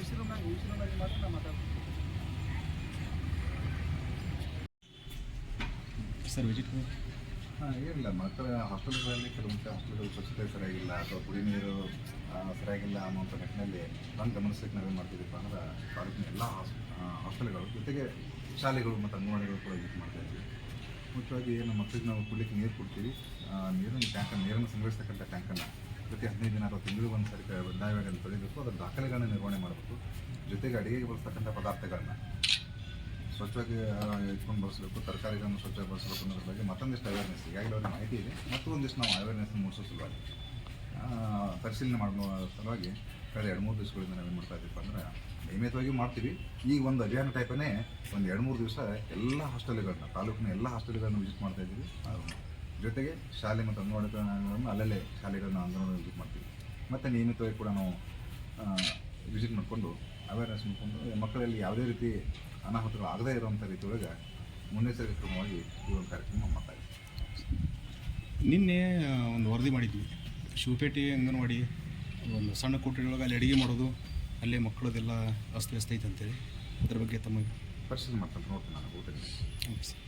ಈ ವಿಷಯದಲ್ಲಿ ಮಾತ್ರ ನಾನು ಮಾತಾಡ್ತೀನಿ. ಸರ್ ವಿಜಿಟ್ ಹಾಂ ಏನಿಲ್ಲ ಮಾತ್ರ ಹಾಸ್ಟೆಲ್ಗಳಲ್ಲಿ ಕೆಲವೊಂದು ಹಾಸ್ಪಿಟಲ್ ಸ್ವಚ್ಛತೆ ಸರಿಯಾಗಿಲ್ಲ ಅಥವಾ ಕುಡಿ ನೀರು ಸರಿಯಾಗಿಲ್ಲ ಅನ್ನೋಂಥ ನಿಟ್ಟಿನಲ್ಲಿ ನಾನು ಗಮನಿಸಲಿಕ್ಕೆ ನಾವೇನು ಮಾಡ್ತಿದ್ದೀವಿ ಅಂದ್ರೆ ತಾಲೂಕಿನ ಎಲ್ಲ ಹಾಸ್ ಹಾಸ್ಟೆಲ್ಗಳು ಜೊತೆಗೆ ಶಾಲೆಗಳು ಮತ್ತು ಅಂಗನವಾಡಿಗಳು ಕೂಡ ಯೂಸ್ ಮಾಡ್ತಾ ಇದ್ದೀವಿ ಮುಖ್ಯವಾಗಿ ಏನು ಮಕ್ಕಳಿಗೆ ನಾವು ಕುಡಿಲಿಕ್ಕೆ ನೀರು ಕೊಡ್ತೀವಿ. ನೀರಿನ ಟ್ಯಾಂಕನ್ನು ನೀರನ್ನು ಸಂಗ್ರಹಿಸ್ತಕ್ಕಂಥ ಟ್ಯಾಂಕನ್ನು ಪ್ರತಿ ಹದಿನೈದು ದಿನ ಅಥವಾ ತಿಂಗಳಿಗೆ ಒಂದು ಸರಿ ಕಡ್ಡಾಯವಾಗಿ ತೊಳಿಬೇಕು ಅದರ ದಾಖಲೆಗಳನ್ನ ನಿರ್ವಹಣೆ ಮಾಡಬೇಕು. ಜೊತೆಗೆ ಅಡಿಗೆಗೆ ಬಳಸ್ತಕ್ಕಂಥ ಪದಾರ್ಥಗಳನ್ನ ಸ್ವಚ್ಛವಾಗಿ ಇಟ್ಕೊಂಡು ಬಳಸಬೇಕು, ತರಕಾರಿಗಳನ್ನು ಸ್ವಚ್ಛವಾಗಿ ಬಳಸಬೇಕು ಅನ್ನೋದ್ರ ಬಗ್ಗೆ ಮತ್ತೊಂದಿಷ್ಟು ಅವೇರ್ನೆಸ್ ಈಗಾಗಲೇ ಅವ್ರಿಗೆ ಮಾಹಿತಿ ಇದೆ ಮತ್ತು ಒಂದಿಷ್ಟು ನಾವು ಅವೇರ್ನೆಸ್ ಮೂಡಿಸೋ ಸಲುವಾಗಿ. ಪರಿಶೀಲನೆ ಮಾಡುವ ಸಲುವಾಗಿ ಕಳೆದ ಎರಡು ಮೂರು ದಿವಸಗಳಿಂದ ನಾವೇನು ಮಾಡ್ತಾ ಇದ್ದೀವಿ ಅಂದ್ರೆ ನಿಯಮಿತವಾಗಿ ಮಾಡ್ತೀವಿ. ಈಗ ಒಂದು ಅಭಿಯಾನ ಟೈಪನೇ ಒಂದು ಎರಡು ಮೂರು ದಿವಸ ಎಲ್ಲ ಹಾಸ್ಟೆಲ್ಗಳನ್ನ ತಾಲೂಕಿನ ಎಲ್ಲ ಹಾಸ್ಟೆಲ್ಗಳನ್ನು ವಿಸಿಟ್ ಮಾಡ್ತಾ ಇದ್ದೀವಿ. ಜೊತೆಗೆ ಶಾಲೆ ಮತ್ತು ಅಂಗನವಾಡಿಗಳನ್ನು ಅಲ್ಲಲ್ಲೇ ಶಾಲೆಗಳನ್ನು ಅಂಗನವಾಡಿ ವಿಸಿಟ್ ಮಾಡ್ತೀವಿ. ಮತ್ತು ನಿಯಮಿತವಾಗಿ ಕೂಡ ನಾವು ವಿಸಿಟ್ ಮಾಡಿಕೊಂಡು ಅವೇರ್ನೆಸ್ ಮಾಡಿಕೊಂಡು ಮಕ್ಕಳಲ್ಲಿ ಯಾವುದೇ ರೀತಿ ಅನಾಹುತಗಳು ಆಗದೇ ಇರುವಂಥ ರೀತಿ ಒಳಗೆ ಮುನ್ನೆಚ್ಚರಿಕೆ ಕ್ರಮವಾಗಿ ಈ ಒಂದು ಕಾರ್ಯಕ್ರಮ ಮಾಡ್ತಾ ಇದ್ದೀವಿ. ನಿನ್ನೆ ಒಂದು ವರದಿ ಮಾಡಿದ್ವಿ. ಶಿವಪೇಟೆ ಅಂಗನವಾಡಿ ಒಂದು ಸಣ್ಣ ಕೊಠಡಿಯೊಳಗೆ ಅಲ್ಲಿ ಅಡುಗೆ ಮಾಡೋದು ಅಲ್ಲೇ ಮಕ್ಕಳದೆಲ್ಲ ಅಸ್ತವ್ಯಸ್ತ ಐತೆ ಅಂತೇಳಿ. ಅದ್ರ ಬಗ್ಗೆ ತಮ್ಮ ಪರಿಶೀಲನೆ ಮಾಡ್ತಾರೆ ನೋಡ್ತೀನಿ ನಾನು ಊಟಕ್ಕೆ. Okay sir.